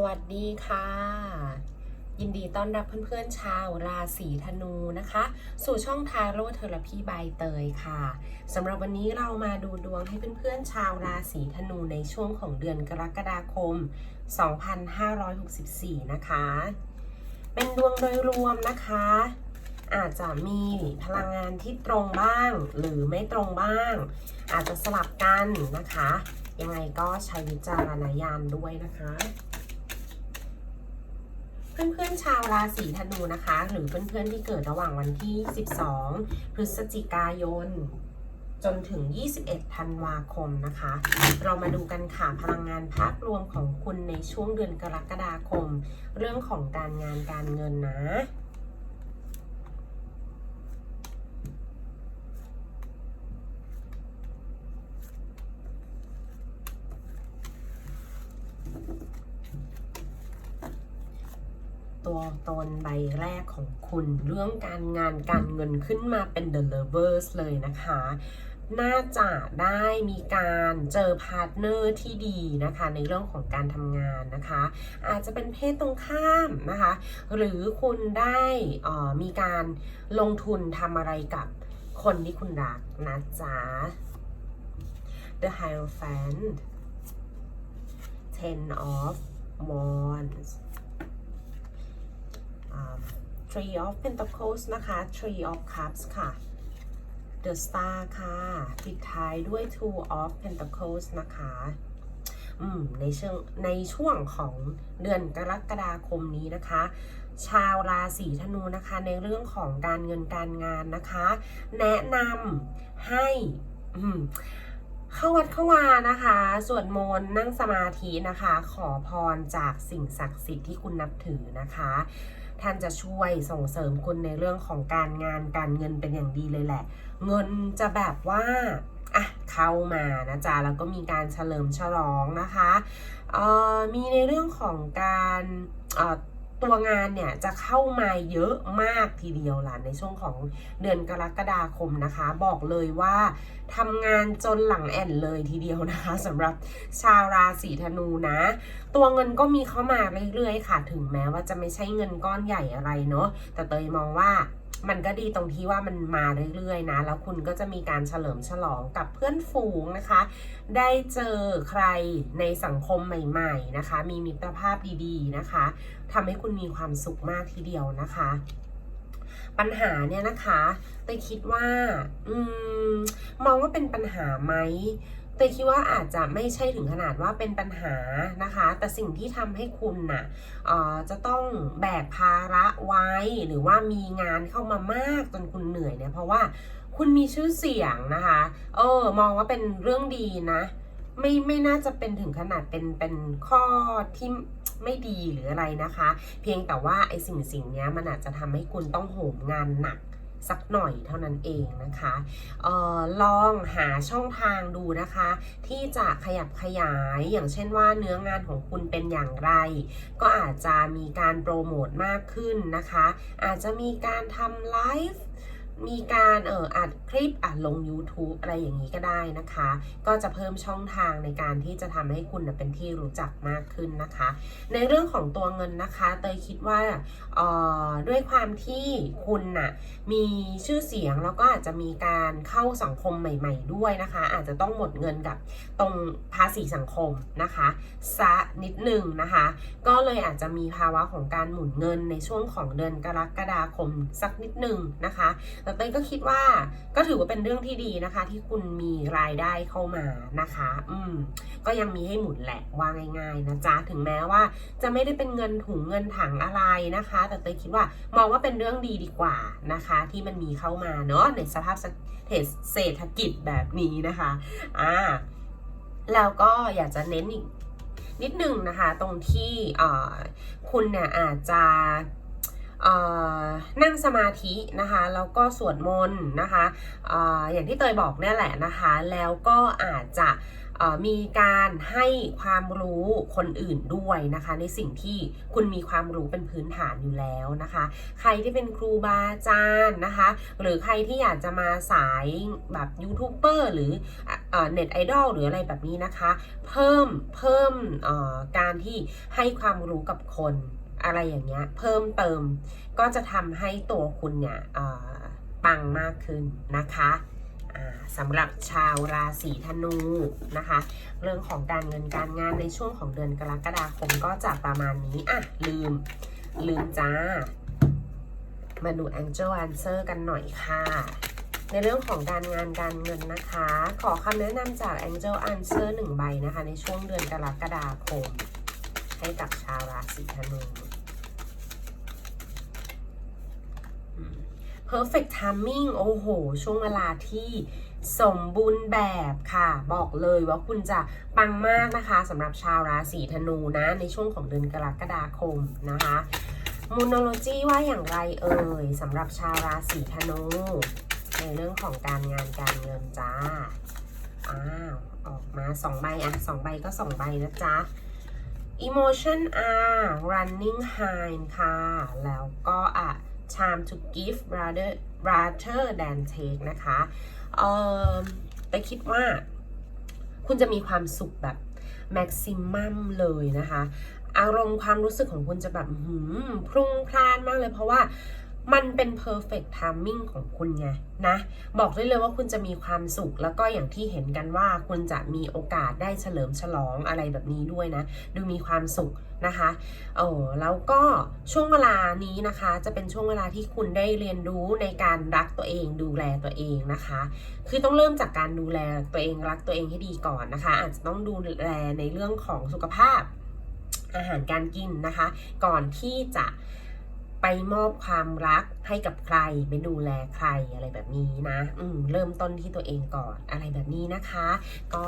สวัสดีค่ะ ยินดีต้อนรับเพื่อนๆชาวราศีธนูนะคะ สู่ช่องทาโร่เทอราพีใบเตยค่ะสำหรับวันนี้เรามาดูดวงให้เพื่อนๆชาวราศีธนูในช่วงของเดือนกรกฎาคม 2564 นะคะ เป็นดวงโดยรวมนะคะ อาจจะมีพลังงานที่ตรงบ้าง หรือไม่ตรงบ้าง อาจจะสลับกันนะคะยังไงก็ใช้วิจารณญาณด้วยนะคะ เพื่อนๆชาวราศีธนูนะคะ หรือเพื่อนๆที่เกิดระหว่างวันที่ 12 พฤศจิกายน จนถึง 21 ธันวาคมนะคะ เรามาดูกันค่ะพลังงานภาพรวมของคุณในช่วงเดือนกรกฎาคม เรื่องของการงานการเงินนะ ตัวตนใบแรกของคุณ เรื่องการงานการเงินขึ้นมาเป็น The Lovers เลยนะคะ น่าจะได้มีการเจอพาร์ทเนอร์ที่ดีนะคะ ในเรื่องของการทำงานนะคะ อาจจะเป็นเพศตรงข้ามนะคะ หรือคุณได้อ่อมีการลงทุนทำอะไรกับคนที่คุณรักนะจ๊ะ The Hierophant Ten of Wands Three of Pentacles นะคะ Three of Cups ค่ะ The Star ค่ะ ปิดท้ายด้วย Two of Pentacles นะคะในช่วงในช่วงของเดือนกรกฎาคมนี้นะคะ ชาวราศีธนูนะคะ ในเรื่องของการเงินการงานนะคะ แนะนำให้เข้าวัดเข้าวานะคะสวดมนต์นั่งสมาธินะคะ ขอพรจากสิ่งศักดิ์สิทธิ์ที่คุณนับถือนะคะ ท่านจะช่วยส่งเสริมคุณในเรื่องของการงานการเงินเป็นอย่างดีเลยแหละ เงินจะแบบว่าอะเข้ามานะจ๊ะแล้วก็มีการเฉลิมฉลองนะคะเอ่อมีในเรื่องของการเอ่อ ตัวงานเนี่ยจะเข้ามาเยอะมากทีเดียวล่ะในช่วงของเดือนกรกฎาคมนะคะ บอกเลยว่าทำงานจนหลังแอนเลยทีเดียวนะคะสำหรับชาวราศีธนูนะ ตัวเงินก็มีเข้ามาเรื่อยๆค่ะ ถึงแม้ว่าจะไม่ใช่เงินก้อนใหญ่อะไรเนาะแต่เตยมองว่า มันก็ดีตรงที่ว่ามันมาเรื่อยๆนะ แล้วคุณก็จะมีการเฉลิมฉลองกับเพื่อนฝูงนะคะ ได้เจอใครในสังคมใหม่ๆนะคะ มีมิตรภาพดีๆนะคะทำให้คุณมีความสุขมากทีเดียวนะคะ ปัญหาเนี่ยนะคะเตยคิดว่า อืม มองว่าเป็นปัญหาไหม เตยคิดว่าอาจจะไม่ใช่ถึงขนาดว่าเป็นปัญหานะคะ แต่สิ่งที่ทำให้คุณน่ะเอ่อจะต้องแบกภาระไว้หรือว่ามีงานเข้ามามากจนคุณเหนื่อยเนี่ยเพราะว่าคุณมีชื่อเสียงนะคะ เออ มองว่าเป็นเรื่องดีนะ ไม่ไม่น่าจะเป็นถึงขนาดเป็นเป็นข้อที่ไม่ดีหรืออะไรนะคะ เพียงแต่ว่าไอ้สิ่งสิ่งเนี้ยมันอาจจะทำให้คุณต้องโหมงานหนัก สักหน่อยเท่านั้นเองนะคะเออลองหาช่องทางดูนะคะ ที่จะขยับขยายอย่างเช่นว่าเนื้องานของคุณเป็นอย่างไร ก็อาจจะมีการโปรโมทมากขึ้นนะคะ อาจจะมีการทำไลฟ์ มีการเอ่ออัดคลิปอัดลง YouTube อะไรอย่างนี้ก็ได้นะคะ ก็จะเพิ่มช่องทางในการที่จะทำให้คุณเป็นที่รู้จักมากขึ้นนะคะ ในเรื่องของตัวเงินนะคะเตยคิดว่าเอ่อด้วยความที่คุณน่ะมีชื่อเสียงแล้วก็อาจจะมีการเข้าสังคมใหม่ ๆ ด้วยนะคะ อาจจะต้องหมดเงินกับตรงภาษีสังคมนะคะซะนิดหนึ่งนะคะ ก็เลยอาจจะมีภาวะของการหมุนเงินในช่วงของเดือนกรกฎาคมสักนิดหนึ่งนะคะแต่เต้ยก็คิดว่าก็ถือว่าเป็นเรื่องที่ดีนะคะ ที่คุณมีรายได้เข้ามานะคะ อืม ก็ยังมีให้หมุนแหละว่าง่ายๆนะจ๊ะถึงแม้ว่า จะไม่ได้เป็นเงินถุงเงินถังอะไรนะคะ แต่เตยคิดว่ามองว่าเป็นเรื่องดีดีกว่านะคะ ที่มันมีเข้ามาเนาะในสภาพเศรษฐกิจแบบนี้นะคะอ่าแล้วก็อยากจะเน้นอีกนิดนึงนะคะ ตรงที่อ่าคุณเนี่ยอาจจะ นั่งสมาธินะคะแล้วก็สวดมนต์นะคะออย่างที่เตยบอกนี่แหละนะคะแล้วก็อาจจะมีการให้ความรู้คนอื่นด้วยนะคะ ในสิ่งที่คุณมีความรู้เป็นพื้นฐานอยู่แล้วนะคะ ใครที่เป็นครูบาอาจารย์นะคะ หรือใครที่อยากจะมาสายแบบยูทูบเบอร์หรือเน็ตไอดอลหรืออะไรแบบนี้นะคะ เพิ่มเพิ่มการที่ให้ความรู้กับคน อะไรอย่างเงี้ยเพิ่มเติมก็จะทำให้ตัวคุณเนี่ยปังมากขึ้นนะคะสำหรับชาวราศีธนูนะคะ เรื่องของการเงินการงานในช่วงของเดือนกรกฎาคมก็จะประมาณนี้อะลืมลืมจ้า มาดู Angel Answer กันหน่อยค่ะ ในเรื่องของการงานการเงินนะคะ ขอคำแนะนำจาก Angel Answer หนึ่งใบนะคะ ในช่วงเดือนกรกฎาคม ให้กับชาวราศีธนู perfect timing โอ้โห ช่วงเวลาที่สมบูรณ์แบบค่ะ บอกเลยว่าคุณจะปังมากนะคะสำหรับชาวราศีธนูนะ ในช่วงของเดือนกรกฎาคมนะคะมูนโลจีว่าอย่างไรเอ่ยสำหรับชาวราศีธนู ในเรื่องของการงานการเงินจ้าอ้าวออกมาสองใบอะสองใบก็สองใบนะจ๊ะ emotion are running high ค่ะ แล้วก็อะ time to give rather rather than take นะคะเอ่อแต่คิดว่า คุณจะมีความสุขแบบ maximum เลยนะคะ อารมณ์ความรู้สึกของคุณจะแบบหืมพรุ่งพล่านมากเลยเพราะว่า มันเป็น perfect timing ของคุณไงนะ บอกได้เลยว่าคุณจะมีความสุข แล้วก็อย่างที่เห็นกันว่าคุณจะมีโอกาสได้เฉลิมฉลองอะไรแบบนี้ด้วยนะ ดูมีความสุขนะคะเออแล้วก็ช่วงเวลานี้นะคะ จะเป็นช่วงเวลาที่คุณได้เรียนรู้ในการรักตัวเอง ดูแลตัวเองนะคะ คือต้องเริ่มจากการดูแลตัวเองรักตัวเองให้ดีก่อนนะคะ อาจจะต้องดูแลในเรื่องของสุขภาพอาหารการกินนะคะ ก่อนที่จะ ไปมอบความรักให้กับใครไปดูแลใครอะไรแบบนี้นะ อืมเริ่มต้นที่ตัวเองก่อนอะไรแบบนี้นะคะ ก็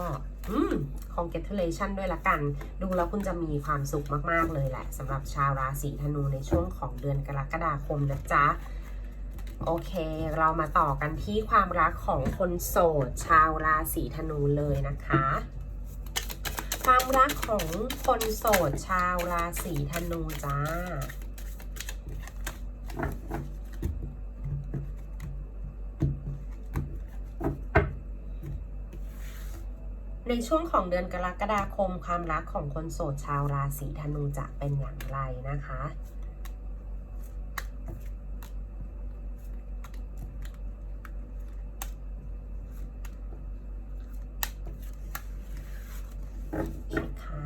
อืม congratulation ด้วยละกัน ดูแล้วคุณจะมีความสุขมากๆเลยแหละสำหรับชาวราศีธนูในช่วงของเดือนกรกฎาคมนะจ๊ะโอเค เรามาต่อกันที่ความรักของคนโสด ชาวราศีธนูเลยนะคะ ความรักของคนโสด ชาวราศีธนูจ้า ในช่วงของเดือนกรกฎาคมความรักของคนโสดชาวราศีธนูจะเป็นอย่างไรนะคะค่ะ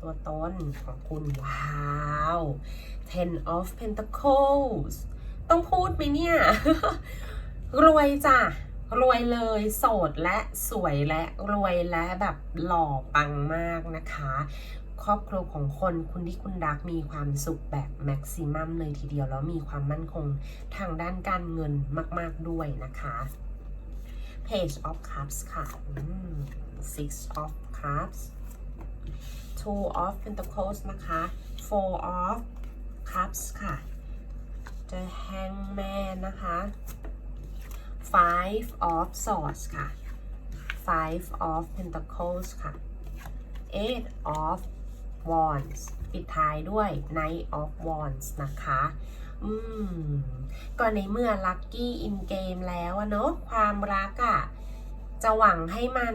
ตัวต้นของคุณว้าว Ten of Pentacles ต้องพูดไหมเนี่ย รวยจ้ะ รวยเลย โสดและสวยและรวยและแบบหล่อปังมากนะคะ ครอบครัวของคนคุณที่คุณรักมีความสุขแบบแม็กซิมัมเลยทีเดียว แล้วมีความมั่นคงทางด้านการเงินมาก ๆด้วยนะคะ Page of Cups ค่ะ Six of Cups Two of Pentacles นะคะ Four of Cups ค่ะ The Hangman นะคะ Five of Swords ค่ะ Five of Pentacles ค่ะ Eight of Wands ปิดท้ายด้วย Knight of Wands นะคะ อืม ก็ในเมื่อ Lucky in Game แล้วเนาะความรักอะ่ะ จะหวังให้มัน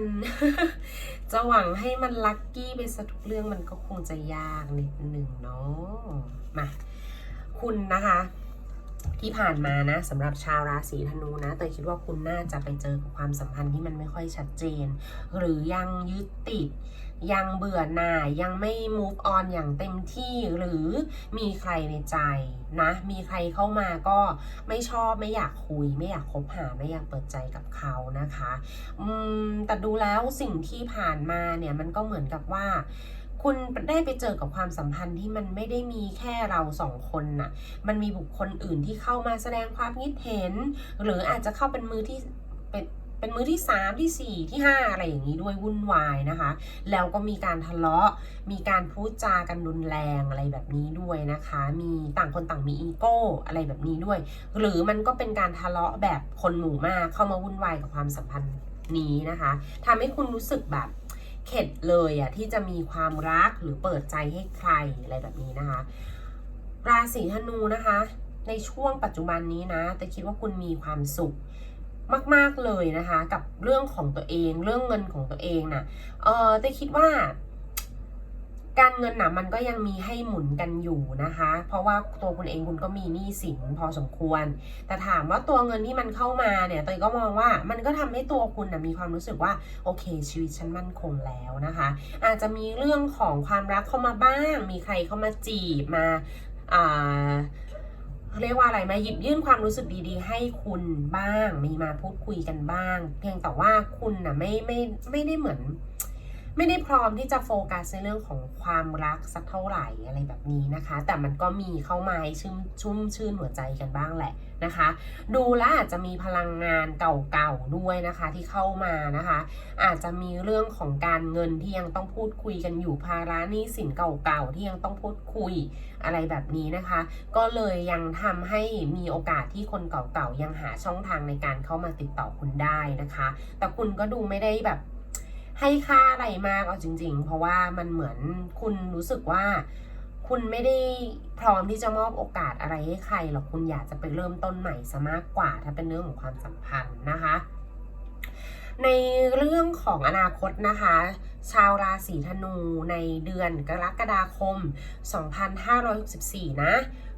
จะหวังให้มันลัคกี้ไปซะทุกเรื่องมันก็คงจะยากนิดหนึ่งเนาะมาคุณนะคะ ที่ผ่านมานะสำหรับชาวราศีธนูนะเตยคิดว่าคุณน่าจะไปเจอกับความสัมพันธ์ที่มันไม่ค่อยชัดเจน หรือยังยึดติด ยังเบื่อหน่ายยังไม่ move on อย่างเต็มที่หรือมีใครในใจนะ มีใครเข้ามาก็ไม่ชอบไม่อยากคุย ไม่อยากคบหาไม่อยากเปิดใจกับเขานะคะอืมแต่ดูแล้วสิ่งที่ผ่านมาเนี่ยมันก็เหมือนกับว่าคุณได้ไปเจอกับความสัมพันธ์ที่มันไม่ได้มีแค่เราสองคนน่ะ มันมีบุคคลอื่นที่เข้ามาแสดงความคิดเห็น หรืออาจจะเข้าเป็นมือที่เป็น เป็นมือที่สามที่สี่ที่ห้าอะไรอย่างนี้ด้วยวุ่นวายนะคะ แล้วก็มีการทะเลาะ มีการพูดจากันรุนแรงอะไรแบบนี้ด้วยนะคะ มีต่างคนต่างมีอีโก้อะไรแบบนี้ด้วย หรือมันก็เป็นการทะเลาะแบบคนหมู่มากเข้ามาวุ่นวายกับความสัมพันธ์นี้นะคะทำให้คุณรู้สึกแบบเข็ดเลยอะที่จะมีความรักหรือเปิดใจให้ใครอะไรแบบนี้นะคะ ราศีธนูนะคะ ในช่วงปัจจุบันนี้นะ แต่คิดว่าคุณมีความสุข มาก ๆเลยนะคะ กับเรื่องของตัวเอง เรื่องเงินของตัวเองนะ่ะเออแต่คิดว่า การเงินนะมันก็ยังมีให้หมุนกันอยู่นะคะ เพราะว่าตัวคุณเองคุณก็มีหนี้สินพอสมควร แต่ถามว่าตัวเงินที่มันเข้ามาเนี่ยเตยก็มองว่ามันก็ทำให้ตัวคุณนะมีความรู้สึกว่าโอเค ชีวิตฉันมั่นคงแล้วนะคะ อาจจะมีเรื่องของความรักเข้ามาบ้าง มีใครเข้ามาจีบมาอ่า เรียกว่าอะไรมาหยิบยื่นความรู้สึกดีๆ ให้คุณบ้าง มีมาพูดคุยกันบ้าง เพียงแต่ว่าคุณนะ่ะไม่ไม่ไม่ได้เหมือน ไม่ได้พร้อมที่จะโฟกัสในเรื่องของความรักสักเท่าไหร่อะไรแบบนี้นะคะ แต่มันก็มีเข้ามาชุ่มชุ่มชื่นหัวใจกันบ้างแหละนะคะ ดูแลอาจจะมีพลังงานเก่าๆด้วยนะคะที่เข้ามานะคะ อาจจะมีเรื่องของการเงินที่ยังต้องพูดคุยกันอยู่ภาระหนี้สินเก่าๆที่ยังต้องพูดคุยอะไรแบบนี้นะคะ ก็เลยยังทำให้มีโอกาสที่คนเก่าๆยังหาช่องทางในการเข้ามาติดต่อคุณได้นะคะ แต่คุณก็ดูไม่ได้แบบ ให้ค่าอะไรมากเอาจริง ๆ เพราะว่ามันเหมือนคุณรู้สึกว่า คุณไม่ได้พร้อมที่จะมอบโอกาสอะไรให้ใครหรอกคุณอยากจะไปเริ่มต้นใหม่ซะมากกว่า ถ้าเป็นเรื่องของความสัมพันธ์นะคะ ในเรื่องของอนาคตนะคะ ชาวราศีธนูในเดือนกรกฎาคม 2564 นะ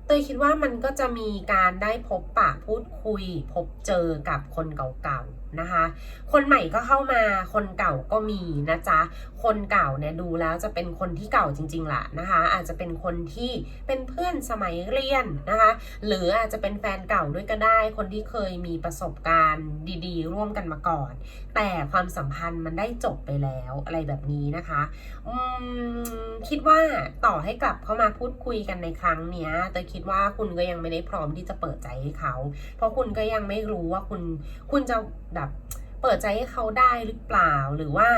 เตยคิดว่ามันก็จะมีการได้พบปะพูดคุย พบเจอกับคนเก่าๆนะคะ คนใหม่ก็เข้ามา คนเก่าก็มีนะจ๊ะ คนเก่าเนี่ยดูแล้วจะเป็นคนที่เก่าจริงๆล่ะนะคะ อาจจะเป็นคนที่เป็นเพื่อนสมัยเรียนนะคะ หรืออาจจะเป็นแฟนเก่าด้วยก็ได้ คนที่เคยมีประสบการณ์ดีๆ ร่วมกันมาก่อน แต่ความสัมพันธ์มันได้จบไปแล้วอะไรแบบนี้นะคะอืมคิดว่าต่อให้กลับเข้ามาพูดคุยกันในครั้งเนี้ย แต่คิดว่าคุณก็ยังไม่ได้พร้อมที่จะเปิดใจให้เขา เพราะคุณก็ยังไม่รู้ว่าคุณคุณจะแบบเปิดใจให้เขาได้หรือเปล่าหรือว่า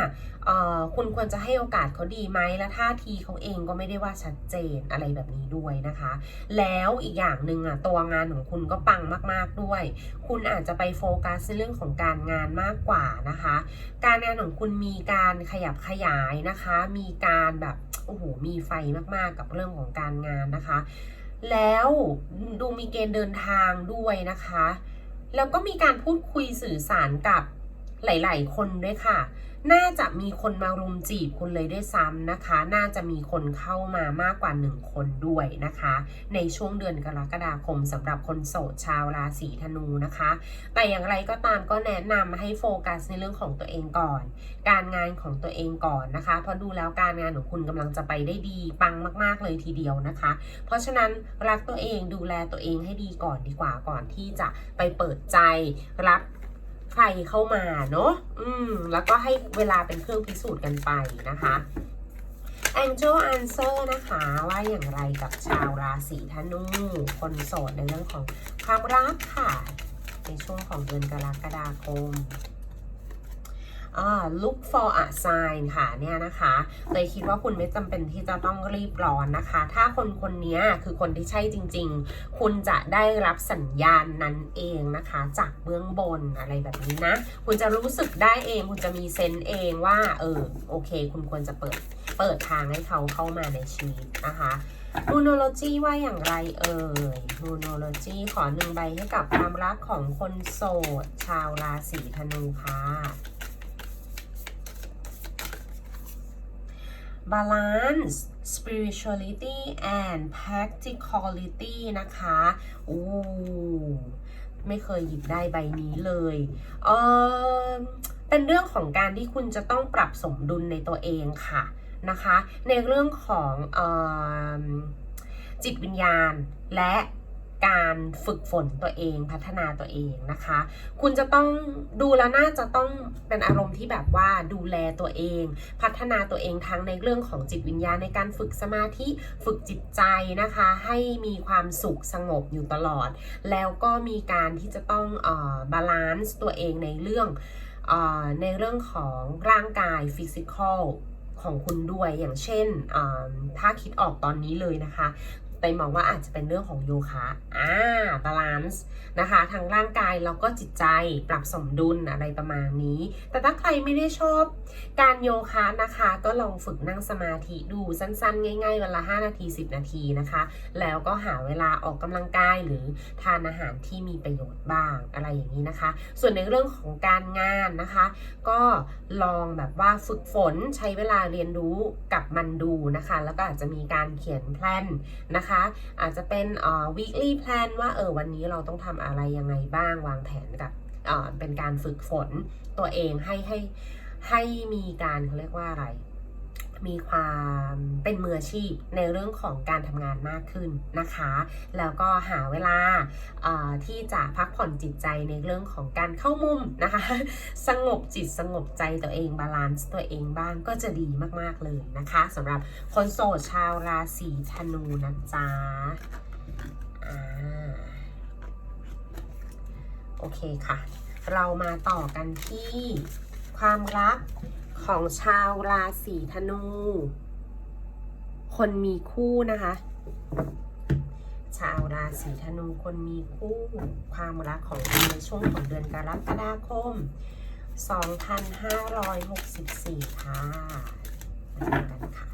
คุณควรจะให้โอกาสเขาดีไหมและท่าทีเขาเองก็ไม่ได้ว่าชัดเจนอะไรแบบนี้ด้วยนะคะ แล้วอีกอย่างหนึ่งอะตัวงานของคุณก็ปังมากๆด้วย คุณอาจจะไปโฟกัสในเรื่องของการงานมากกว่านะคะ การงานของคุณมีการขยับขยายนะคะ มีการแบบโอ้โหมีไฟมากๆกับเรื่องของการงานนะคะ แล้วดูมีเกณฑ์เดินทางด้วยนะคะ แล้วก็มีการพูดคุยสื่อสารกับหลาย ๆ คนด้วยค่ะ น่าจะมีคนมารุมจีบคุณเลยด้วยซ้ำนะคะ น่าจะมีคนเข้ามามากกว่า 1 คนด้วยนะคะ ในช่วงเดือนกรกฎาคมสำหรับคนโสดชาวราศีธนูนะคะ แต่อย่างไรก็ตามก็แนะนำให้โฟกัสในเรื่องของตัวเองก่อน การงานของตัวเองก่อนนะคะ เพราะดูแล้วการงานของคุณกำลังจะไปได้ดีปังมาก ๆ เลยทีเดียวนะคะ เพราะฉะนั้นรักตัวเองดูแลตัวเองให้ดีก่อนดีกว่าก่อนที่จะไปเปิดใจรับ ใครเข้ามาเนาะอืม แล้วก็ให้เวลาเป็นเครื่องพิสูจน์กันไปนะคะ Angel Answer นะคะว่าอย่างไรกับชาวราศีธนู คนโสดในเรื่องของความรักค่ะ ในช่วงของเดือนกรกฎาคม look for a sign ค่ะเนี่ยนะคะเลยคิดว่าคุณไม่จำเป็นที่จะต้องรีบร้อนนะคะ ถ้าคนคนนี้คือคนที่ใช่จริง ๆ คุณจะได้รับสัญญาณนั้นเองนะคะ จากเบื้องบนอะไรแบบนี้นะ คุณจะรู้สึกได้เอง คุณจะมีเซนส์เองว่า เออ โอเค คุณควรจะเปิด เปิดทางให้เขาเข้ามาในชีวิตนะคะมูโนโลจีว่าอย่างไรเอ่ยมูโนโลจีขอหนึ่งใบให้กับความรักของคนโสด ชาวราศีธนูค่ะ balance spirituality and practicality นะคะโอ้ไม่เคยหยิบได้ใบนี้เลยเออเป็นเรื่องของการที่คุณจะต้องปรับสมดุลในตัวเองค่ะนะคะ ในเรื่องของออจิตวิญญาณและ การฝึกฝนตัวเองพัฒนาตัวเองนะคะ คุณจะต้องดูแล้วน่าจะต้องเป็นอารมณ์ที่แบบว่าดูแลตัวเอง พัฒนาตัวเองทั้งในเรื่องของจิตวิญญาณในการฝึกสมาธิฝึกจิตใจนะคะ ให้มีความสุขสงบอยู่ตลอด แล้วก็มีการที่จะต้องบาลานซ์ตัวเองในเรื่องอในเรื่องของร่างกายฟิสิกอลของคุณด้วยอย่างเช่นถ้าคิดออกตอนนี้เลยนะคะ เตยมองว่าอาจจะเป็นเรื่องของโยคะอ่าบาลานซ์นะคะทางร่างกายแล้วก็จิตใจปรับสมดุลอะไรประมาณนี้ แต่ถ้าใครไม่ได้ชอบการโยคะนะคะ ก็ลองฝึกนั่งสมาธิดูสั้นๆ ง่ายๆวันละ5นาที 10 นาทีนะคะ แล้วก็หาเวลาออกกำลังกายหรือทานอาหารที่มีประโยชน์บ้างอะไรอย่างนี้นะคะ ส่วนในเรื่องของการงานนะคะ ก็ลองแบบว่าฝึกฝนใช้เวลาเรียนรู้กับมันดูนะคะ แล้วก็อาจจะมีการเขียนแพลนนะคะอาจจะเป็นเอ่อ weekly plan ว่าเออวันนี้เราต้องทำอะไรยังไงบ้างวางแผนกับเอ่อเป็นการฝึกฝนตัวเองให้ให้ให้มีการเขาเรียกว่าอะไร มีความเป็นมืออาชีพในเรื่องของการทำงานมากขึ้นนะคะ แล้วก็หาเวลาที่จะพักผ่อนจิตใจในเรื่องของการเข้ามุมนะคะ สงบจิตสงบใจตัวเองบาลานซ์ตัวเองบ้างก็จะดีมากๆเลยนะคะสำหรับคนโสดชาวราศีธนูนะจ๊ะอ่าโอเคค่ะ เรามาต่อกันที่ความรัก ของชาวราศีธนู คนมีคู่นะคะ ชาวราศีธนูคนมีคู่ความรักของคุณในช่วงของเดือนกรกฎาคม 2564 ค่ะมาดูกันค่ะ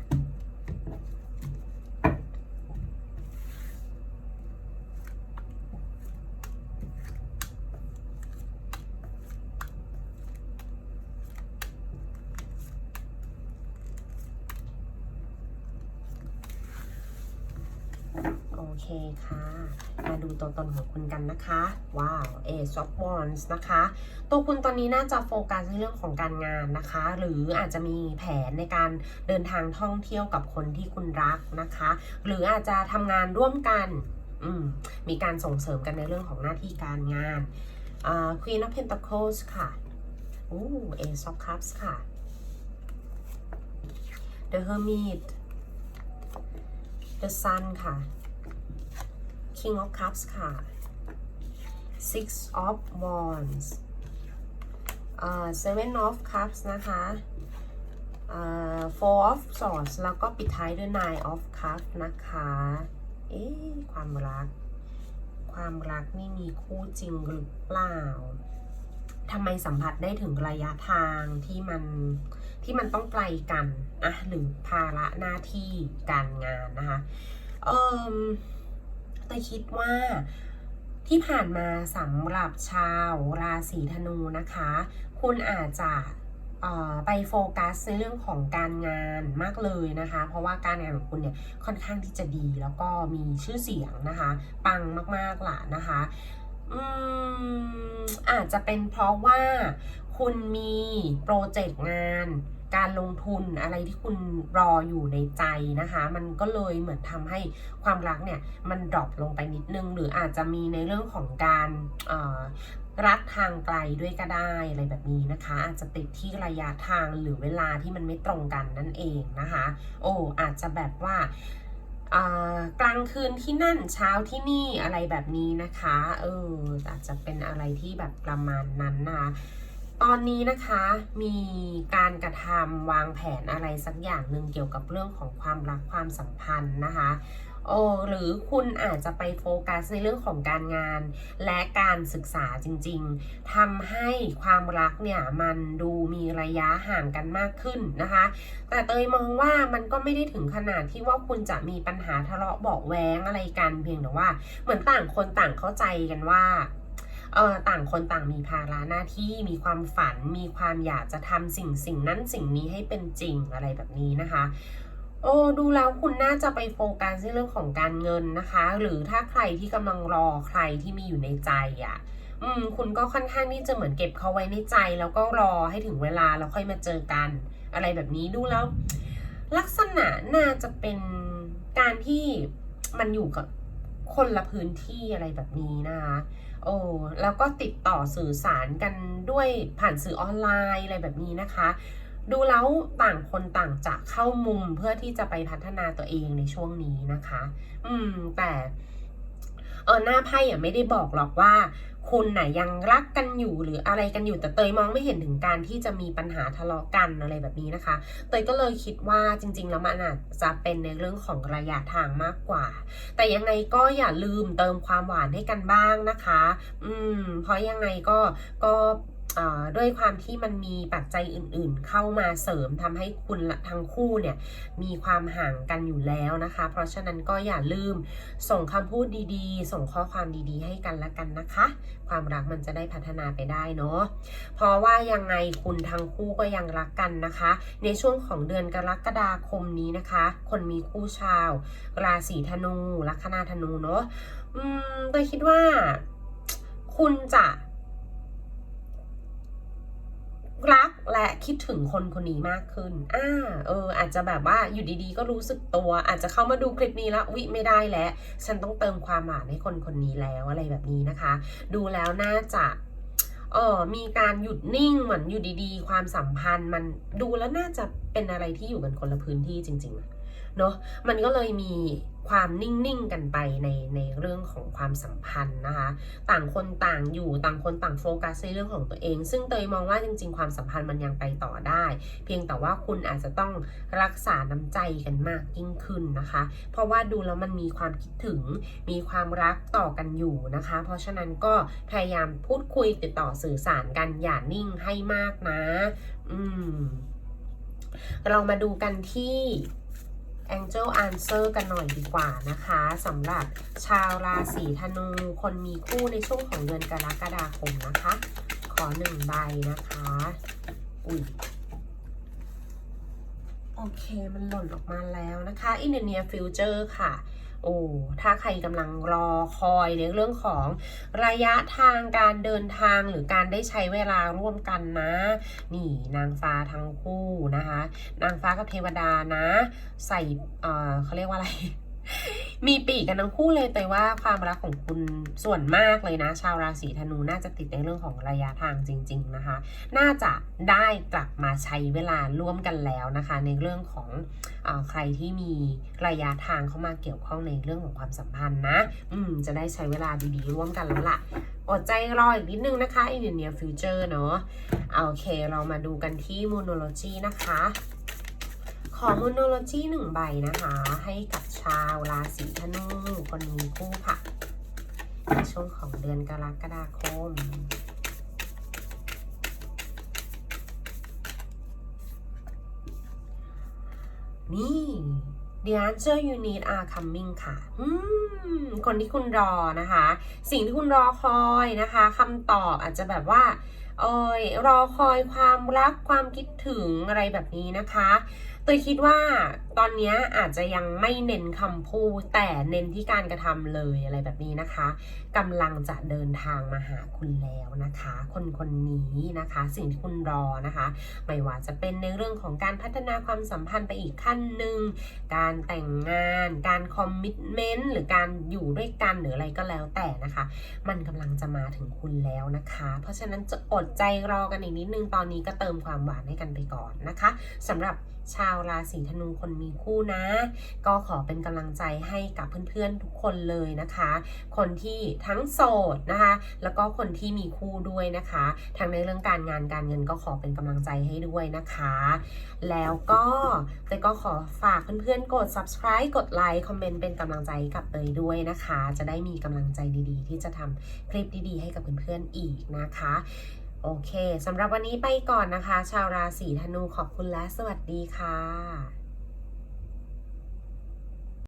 โอ เคค่ะ มาดูตัวตนของคุณกันนะคะ ว้าว Ace of Wands นะคะ ตัวคุณตอนนี้น่าจะโฟกัสในเรื่องของการงานนะคะ หรืออาจจะมีแผนในการเดินทางท่องเที่ยวกับคนที่คุณรักนะคะ หรืออาจจะทำงานร่วมกันมมีการส่งเสริมกันในเรื่องของหน้าที่การงาน Queen of Pentacles ค่ะอู้ Ace of Cups ค่ะ The Hermit The Sun ค่ะ King of Cups ค่ะ Six of Wands อ่า Seven of Cups นะคะอ่า Four of Swords แล้วก็ปิดท้ายด้วย Nine of Cups นะคะ เอ๊ะความรัก ความรักนี่มีคู่จริงหรือเปล่าทำไมสัมผัสได้ถึงระยะทางที่มันที่มันต้องไกลกันอะหรือภาระหน้าที่การงานนะคะ เอ่ม แต่คิดว่าที่ผ่านมาสำหรับชาวราศีธนูนะคะ คุณอาจจะไปโฟกัสในเรื่องของการงานมากเลยนะคะ เพราะว่าการงานของคุณเนี่ยค่อนข้างที่จะดีแล้วก็มีชื่อเสียงนะคะ ปังมากๆล่ะนะคะอืมอาจจะเป็นเพราะว่าคุณมีโปรเจกต์งาน การลงทุนอะไรที่คุณรออยู่ในใจนะคะ มันก็เลยเหมือนทำให้ความรักเนี่ยมันดรอปลงไปนิดนึง หรืออาจจะมีในเรื่องของการรักทางไกลด้วยก็ได้อะไรแบบนี้นะคะ อาจจะติดที่ระยะทางหรือเวลาที่มันไม่ตรงกันนั่นเองนะคะ โอ้อาจจะแบบว่าอ่ากลางคืนที่นั่นเช้าที่นี่อะไรแบบนี้นะคะ เอออาจจะเป็นอะไรที่แบบประมาณนั้นนะคะ ตอนนี้นะคะมีการกระทำวางแผนอะไรสักอย่างหนึ่งเกี่ยวกับเรื่องของความรักความสัมพันธ์นะคะโอ้หรือคุณอาจจะไปโฟกัสในเรื่องของการงาน และการศึกษาจริงๆ ทำให้ความรักเนี่ยมันดูมีระยะห่างกันมากขึ้นนะคะ แต่เตยมองว่ามันก็ไม่ได้ถึงขนาดที่ว่าคุณจะมีปัญหาทะเลาะเบาะแว้งอะไรกันเพียงแต่ว่า เหมือนต่างคนต่างเข้าใจกันว่า เออต่างคนต่างมีภาระหน้าที่มีความฝัน มีความอยากจะทำสิ่งสิ่งนั้นสิ่งนี้ให้เป็นจริงอะไรแบบนี้นะคะโอ้ดูแล้วคุณน่าจะไปโฟกัสในเรื่องของการเงินนะคะ หรือถ้าใครที่กำลังรอใครที่มีอยู่ในใจอะ่ะ อืม คุณก็ค่อนข้างที่จะเหมือนเก็บเขาไว้ในใจ แล้วก็รอให้ถึงเวลาแล้วค่อยมาเจอกัน อะไรแบบนี้ดูแล้ว ลักษณะน่าจะเป็นการที่มันอยู่กับคนละพื้นที่อะไรแบบนี้นะคะ โอ้แล้วก็ติดต่อสื่อสารกันด้วยผ่านสื่อออนไลน์อะไรแบบนี้นะคะ ดูแล้วต่างคนต่างจะเข้ามุมเพื่อที่จะไปพัฒนาตัวเองในช่วงนี้นะคะ อืมแต่เออหน้าไพ่อะไม่ได้บอกหรอกว่า คุณน่ะยังรักกันอยู่หรืออะไรกันอยู่แต่เตยมองไม่เห็นถึงการที่จะมีปัญหาทะเลาะกันอะไรแบบนี้นะคะ เตยก็เลยคิดว่าจริง ๆ แล้วมันอาจจะเป็นในเรื่องของระยะทางมากกว่า แต่ยังไงก็อย่าลืมเติมความหวานให้กันบ้างนะคะ อืม เพราะยังไงก็ก็ ด้วยความที่มันมีปัจจัยอื่นๆ เข้ามาเสริมทำให้คุณทั้งคู่เนี่ยมีความห่างกันอยู่แล้วนะคะ เพราะฉะนั้นก็อย่าลืมส่งคำพูดดีๆ ส่งข้อความดีๆ ให้กันละกันนะคะ ความรักมันจะได้พัฒนาไปได้เนาะเพราะว่ายังไงคุณทั้งคู่ก็ยังรักกันนะคะ ในช่วงของเดือนกรกฎาคมนี้นะคะ คนมีคู่ชาว ราศีธนูลัคนาธนูเนาะอืมโดยคิดว่า คุณจะ รักและคิดถึงคนคนนี้มากขึ้น อ่า เออ อาจจะแบบว่าอยู่ดีๆ ก็รู้สึกตัว อาจจะเข้ามาดูคลิปนี้แล้ววิไม่ได้แล้ว ฉันต้องเติมความหวานให้คนคนนี้แล้วอะไรแบบนี้นะคะ ดูแล้วน่าจะเออมีการหยุดนิ่งเหมือนอยู่ดีๆ ความสัมพันธ์มันดูแล้วน่าจะเป็นอะไรที่อยู่กันคนละพื้นที่จริง ๆ เนาะมันก็เลยมีความนิ่งๆกันไปในในเรื่องของความสัมพันธ์นะคะ ต่างคนต่างอยู่ต่างคนต่างโฟกัสในเรื่องของตัวเอง ซึ่งเตยมองว่าจริง ๆ ความสัมพันธ์มันยังไปต่อได้ เพียงแต่ว่าคุณอาจจะต้องรักษาน้ำใจกันมากยิ่งขึ้นนะคะ เพราะว่าดูแล้วมันมีความคิดถึง มีความรักต่อกันอยู่นะคะ เพราะฉะนั้นก็พยายามพูดคุยติดต่อสื่อสารกันอย่านิ่งให้มากนะ อืม เรามาดูกันที่ Angel Answer กันหน่อยดีกว่านะคะสำหรับชาวราศีธนู คนมีคู่ในช่วงของเดือนกรกฎาคมนะคะ ขอหนึ่งใบนะคะ อุ้ยโอเค มันหล่นออกมาแล้วนะคะ In the near future ค่ะ โอ้ถ้าใครกำลังรอคอยในเรื่องของระยะทางการเดินทางหรือการได้ใช้เวลาร่วมกันนะ นี่นางฟ้าทั้งคู่นะคะ นางฟ้ากับเทวดานะ ใส่เออเขาเรียกว่าอะไรมีปีกกันทั้งคู่เลยแต่ว่าความรักของคุณส่วนมากเลยนะ ชาวราศีธนูน่าจะติดในเรื่องของระยะทางจริง ๆนะคะ น่าจะได้กลับมาใช้เวลาร่วมกันแล้วนะคะ ในเรื่องของอใครที่มีระยะทางเข้ามาเกี่ยวข้องในเรื่องของความสัมพันธ์นะ อืมจะได้ใช้เวลาดีๆร่วมกันแล้วล่ะอดใจรออีกนิดนึงนะคะ in the near future เนาะเอาโอเคเรามาดูกันที่ monology นะคะ ขอ monology หนึ่งใบนะคะ ให้กับชาวราศีธนูคนมีคู่ค่ะในช่วงของเดือนกรกฎาคมนี่ The answer you need are coming ค่ะคนที่คุณรอนะคะ สิ่งที่คุณรอคอยนะคะคำตอบอาจจะแบบว่าเอยรอคอยความรักความคิดถึงอะไรแบบนี้นะคะ เตยคิดว่าตอนนี้อาจจะยังไม่เน้นคำพูดแต่เน้นที่การกระทำเลยอะไรแบบนี้นะคะกำลังจะเดินทางมาหาคุณแล้วนะคะ คนคนนี้นะคะ สิ่งที่คุณรอนะคะ ไม่ว่าจะเป็นในเรื่องของการพัฒนาความสัมพันธ์ไปอีกขั้นหนึ่งการแต่งงาน การคอมมิชเมนต์หรือการอยู่ด้วยกันหรืออะไรก็แล้วแต่นะคะ มันกำลังจะมาถึงคุณแล้วนะคะ เพราะฉะนั้นจะอดใจรอกันอีกนิดนึงตอนนี้ก็เติมความหวานให้กันไปก่อนนะคะสำหรับ ชาวราศีธนูคนมีคู่นะ ก็ขอเป็นกำลังใจให้กับเพื่อนๆทุกคนเลยนะคะ คนที่ทั้งโสดนะคะ แล้วก็คนที่มีคู่ด้วยนะคะ ทั้งในเรื่องการงานการเงินก็ขอเป็นกำลังใจให้ด้วยนะคะ แล้วก็แต่ก็ขอฝากเพื่อนๆกด subscribe กดไลค์คอมเมนต์เป็นกำลังใจกับเตยด้วยนะคะ จะได้มีกำลังใจดีๆ ที่จะทำคลิปดีๆ ให้กับเพื่อนๆอีกนะคะ โอเคสำหรับวันนี้ไปก่อนนะคะ ชาวราศีธนูขอบคุณและสวัสดีค่ะ